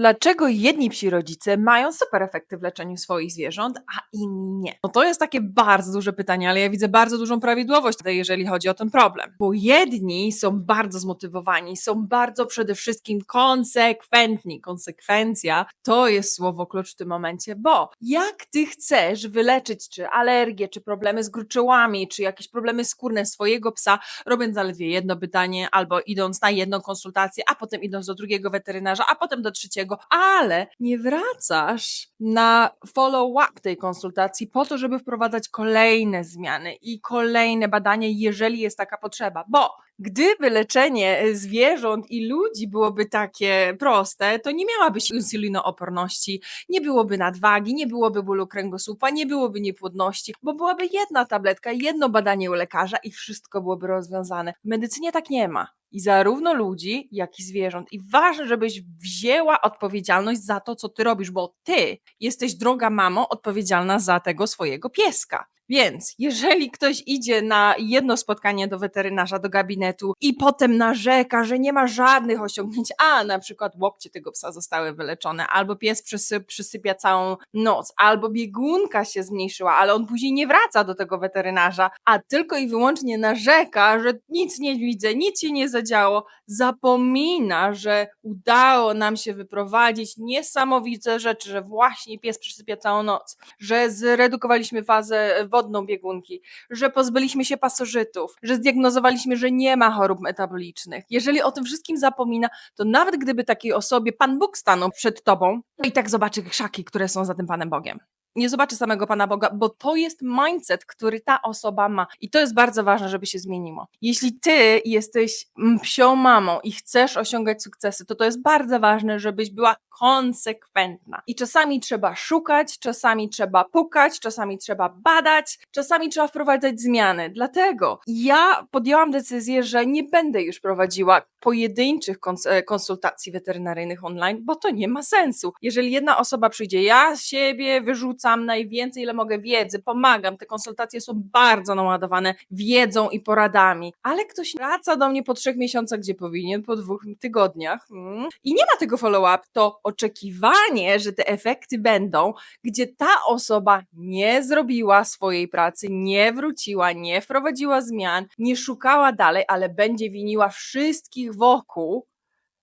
Dlaczego jedni psi rodzice mają super efekty w leczeniu swoich zwierząt, a inni nie? No to jest takie bardzo duże pytanie, ale ja widzę bardzo dużą prawidłowość tutaj, jeżeli chodzi o ten problem. Bo jedni są bardzo zmotywowani, są bardzo przede wszystkim konsekwentni. Konsekwencja to jest słowo klucz w tym momencie, bo jak ty chcesz wyleczyć czy alergię, czy problemy z gruczołami, czy jakieś problemy skórne swojego psa, robiąc zaledwie jedno pytanie, albo idąc na jedną konsultację, a potem idąc do drugiego weterynarza, a potem do trzeciego, ale nie wracasz na follow-up tej konsultacji po to, żeby wprowadzać kolejne zmiany i kolejne badania, jeżeli jest taka potrzeba, bo gdyby leczenie zwierząt i ludzi byłoby takie proste, to nie miałabyś insulinooporności, nie byłoby nadwagi, nie byłoby bólu kręgosłupa, nie byłoby niepłodności, bo byłaby jedna tabletka, jedno badanie u lekarza i wszystko byłoby rozwiązane. W medycynie tak nie ma i zarówno ludzi, jak i zwierząt. I ważne, żebyś wzięła odpowiedzialność za to, co ty robisz, bo ty jesteś, droga mamo, odpowiedzialna za tego swojego pieska. Więc jeżeli ktoś idzie na jedno spotkanie do weterynarza, do gabinetu i potem narzeka, że nie ma żadnych osiągnięć, a na przykład łokcie tego psa zostały wyleczone, albo pies przysy, przysypia całą noc, albo biegunka się zmniejszyła, ale on później nie wraca do tego weterynarza, a tylko i wyłącznie narzeka, że nic nie widzę, nic się nie zadziało, zapomina, że udało nam się wyprowadzić niesamowite rzeczy, że właśnie pies przysypia całą noc, że zredukowaliśmy fazę wodną biegunki, że pozbyliśmy się pasożytów, że zdiagnozowaliśmy, że nie ma chorób metabolicznych. Jeżeli o tym wszystkim zapomina, to nawet gdyby takiej osobie Pan Bóg stanął przed tobą, to i tak zobaczy krzaki, które są za tym Panem Bogiem nie zobaczy samego Pana Boga, bo to jest mindset, który ta osoba ma. I to jest bardzo ważne, żeby się zmieniło. Jeśli ty jesteś psią mamą i chcesz osiągać sukcesy, to to jest bardzo ważne, żebyś była konsekwentna. I czasami trzeba szukać, czasami trzeba pukać, czasami trzeba badać, czasami trzeba wprowadzać zmiany. Dlatego ja podjęłam decyzję, że nie będę już prowadziła pojedynczych e, konsultacji weterynaryjnych online, bo to nie ma sensu. Jeżeli jedna osoba przyjdzie, ja siebie wyrzucam najwięcej, ile mogę wiedzy, pomagam, te konsultacje są bardzo naładowane wiedzą i poradami, ale ktoś wraca do mnie po trzech miesiącach, gdzie powinien, po dwóch tygodniach mm, i nie ma tego follow-up, to oczekiwanie, że te efekty będą, gdzie ta osoba nie zrobiła swojej pracy, nie wróciła, nie wprowadziła zmian, nie szukała dalej, ale będzie winiła wszystkich wokół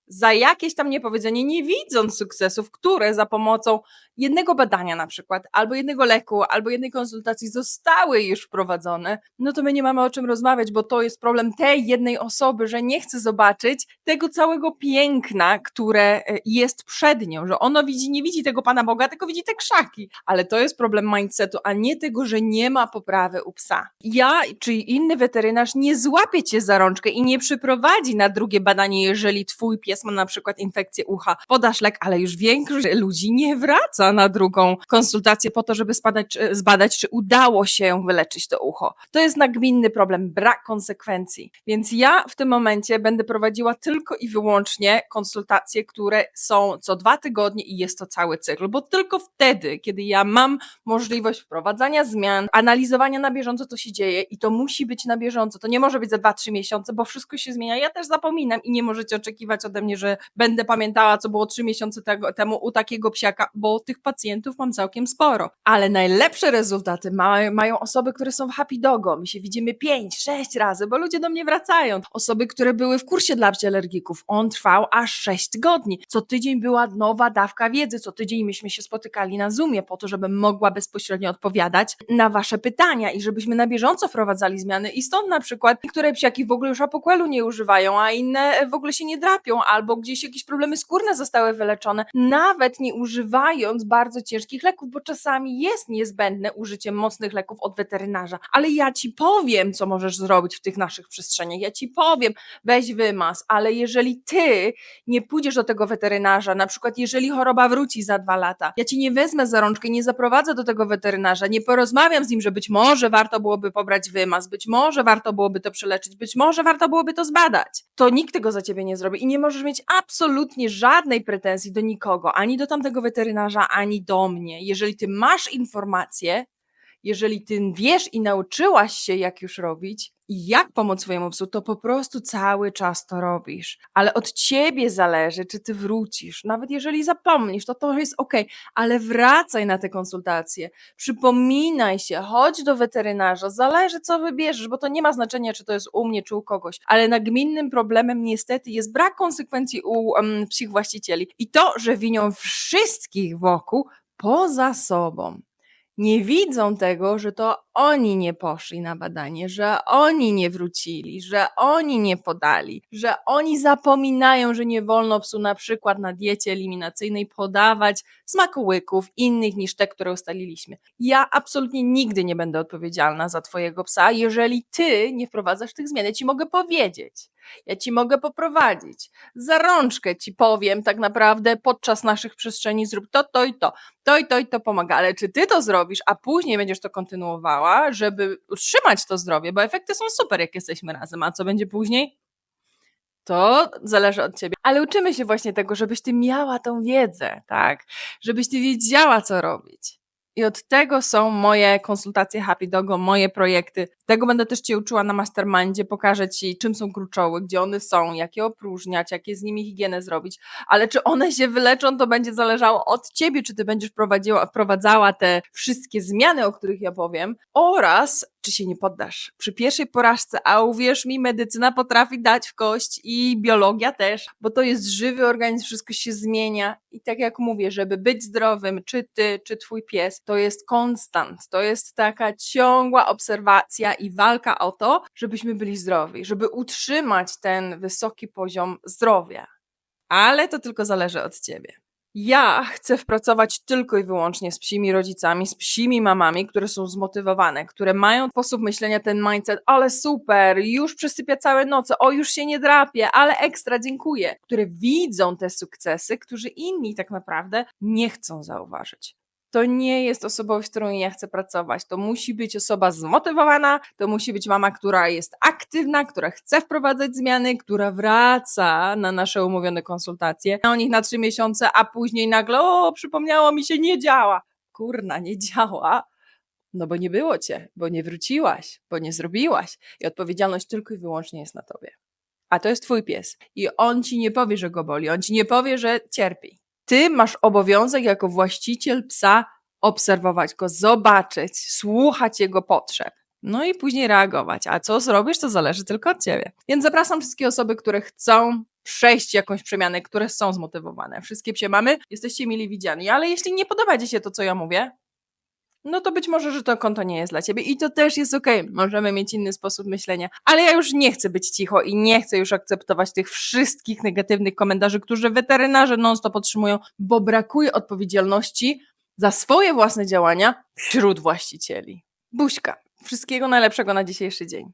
za jakieś tam niepowiedzenie, nie widząc sukcesów, które za pomocą jednego badania na przykład, albo jednego leku, albo jednej konsultacji zostały już wprowadzone, no to my nie mamy o czym rozmawiać, bo to jest problem tej jednej osoby, że nie chce zobaczyć tego całego piękna, które e, jest przed nią, że ono widzi, nie widzi tego Pana Boga, tylko widzi te krzaki. Ale to jest problem mindsetu, a nie tego, że nie ma poprawy u psa. Ja czy inny weterynarz nie złapie cię za rączkę i nie przyprowadzi na drugie badanie, jeżeli twój pies ma na przykład infekcję ucha. Podasz lek, ale już większość ludzi nie wraca na drugą konsultację po to, żeby spadać, zbadać, czy udało się wyleczyć to ucho. To jest nagminny problem, brak konsekwencji. Więc ja w tym momencie będę prowadziła tylko i wyłącznie konsultacje, które są co dwa tygodnie i jest to cały cykl, bo tylko wtedy, kiedy ja mam możliwość wprowadzania zmian, analizowania na bieżąco, co się dzieje i to musi być na bieżąco, to nie może być za dwa, trzy miesiące, bo wszystko się zmienia. Ja też zapominam i nie możecie oczekiwać ode mnie, że będę pamiętała, co było trzy miesiące tego, temu u takiego psiaka, bo tych pacjentów mam całkiem sporo. Ale najlepsze rezultaty ma, mają osoby, które są w Happy Dogo. My się widzimy 5-6 razy, bo ludzie do mnie wracają. Osoby, które były w kursie dla psi alergików. On trwał aż 6 tygodni. Co tydzień była nowa dawka wiedzy. Co tydzień myśmy się spotykali na Zoomie po to, żebym mogła bezpośrednio odpowiadać na wasze pytania i żebyśmy na bieżąco wprowadzali zmiany. I stąd na przykład niektóre psiaki w ogóle już apokwelu nie używają, a inne w ogóle się nie drapią, albo gdzieś jakieś problemy skórne zostały wyleczone, nawet nie używając bardzo ciężkich leków, bo czasami jest niezbędne użycie mocnych leków od weterynarza. Ale ja ci powiem, co możesz zrobić w tych naszych przestrzeniach. Ja ci powiem, weź wymaz, ale jeżeli ty nie pójdziesz do tego weterynarza, na przykład jeżeli choroba wróci za dwa lata, ja ci nie wezmę za rączkę, nie zaprowadzę do tego weterynarza, nie porozmawiam z nim, że być może warto byłoby pobrać wymaz, być może warto byłoby to przeleczyć, być może warto byłoby to zbadać. To nikt tego za ciebie nie zrobi i nie możesz mieć absolutnie żadnej pretensji do nikogo, ani do tamtego weterynarza, ani do mnie. Jeżeli ty masz informacje, jeżeli ty wiesz i nauczyłaś się, jak już robić i jak pomóc swojemu psu, to po prostu cały czas to robisz. Ale od ciebie zależy, czy ty wrócisz. Nawet jeżeli zapomnisz, to to jest ok, ale wracaj na te konsultacje. Przypominaj się, chodź do weterynarza, zależy co wybierzesz, bo to nie ma znaczenia, czy to jest u mnie, czy u kogoś. Ale nagminnym problemem niestety jest brak konsekwencji u um, psich właścicieli i to, że winią wszystkich wokół poza sobą nie widzą tego, że to oni nie poszli na badanie, że oni nie wrócili, że oni nie podali, że oni zapominają, że nie wolno psu na przykład na diecie eliminacyjnej podawać smakołyków innych niż te, które ustaliliśmy. Ja absolutnie nigdy nie będę odpowiedzialna za twojego psa, jeżeli ty nie wprowadzasz tych zmian. Ja ci mogę powiedzieć. Ja ci mogę poprowadzić. Za rączkę ci powiem tak naprawdę podczas naszych przestrzeni zrób to, to i to. To i to i to pomaga. Ale czy ty to zrobisz, a później będziesz to kontynuowała, żeby utrzymać to zdrowie, bo efekty są super, jak jesteśmy razem. A co będzie później? To zależy od ciebie. Ale uczymy się właśnie tego, żebyś ty miała tą wiedzę, tak? Żebyś ty wiedziała, co robić. I od tego są moje konsultacje Happy Dogo, moje projekty. Tego będę też Cię uczyła na mastermindzie, pokażę Ci, czym są kruczoły, gdzie one są, jak je opróżniać, jakie z nimi higienę zrobić. Ale czy one się wyleczą, to będzie zależało od Ciebie, czy Ty będziesz wprowadziła, wprowadzała te wszystkie zmiany, o których ja powiem, oraz czy się nie poddasz. Przy pierwszej porażce, a uwierz mi, medycyna potrafi dać w kość i biologia też, bo to jest żywy organizm, wszystko się zmienia. I tak jak mówię, żeby być zdrowym, czy ty, czy twój pies, to jest konstant, to jest taka ciągła obserwacja i walka o to, żebyśmy byli zdrowi, żeby utrzymać ten wysoki poziom zdrowia. Ale to tylko zależy od ciebie. Ja chcę pracować tylko i wyłącznie z psimi rodzicami, z psimi mamami, które są zmotywowane, które mają sposób myślenia, ten mindset, ale super, już przesypia całe noce, o już się nie drapie, ale ekstra, dziękuję, które widzą te sukcesy, którzy inni tak naprawdę nie chcą zauważyć to nie jest osobowość, z którą ja chcę pracować. To musi być osoba zmotywowana, to musi być mama, która jest aktywna, która chce wprowadzać zmiany, która wraca na nasze umówione konsultacje. O nich na trzy miesiące, a później nagle, o, przypomniało mi się, nie działa. Kurna, nie działa. No bo nie było cię, bo nie wróciłaś, bo nie zrobiłaś. I odpowiedzialność tylko i wyłącznie jest na tobie. A to jest twój pies. I on ci nie powie, że go boli, on ci nie powie, że cierpi ty masz obowiązek jako właściciel psa obserwować go, zobaczyć, słuchać jego potrzeb. No i później reagować. A co zrobisz, to zależy tylko od ciebie. Więc zapraszam wszystkie osoby, które chcą przejść jakąś przemianę, które są zmotywowane. Wszystkie psie mamy, jesteście mili widziani. Ale jeśli nie podoba ci się to, co ja mówię, no to być może, że to konto nie jest dla ciebie i to też jest okej. Możemy mieć inny sposób myślenia, ale ja już nie chcę być cicho i nie chcę już akceptować tych wszystkich negatywnych komentarzy, które weterynarze non-stop otrzymują, bo brakuje odpowiedzialności za swoje własne działania wśród właścicieli. Buźka. Wszystkiego najlepszego na dzisiejszy dzień.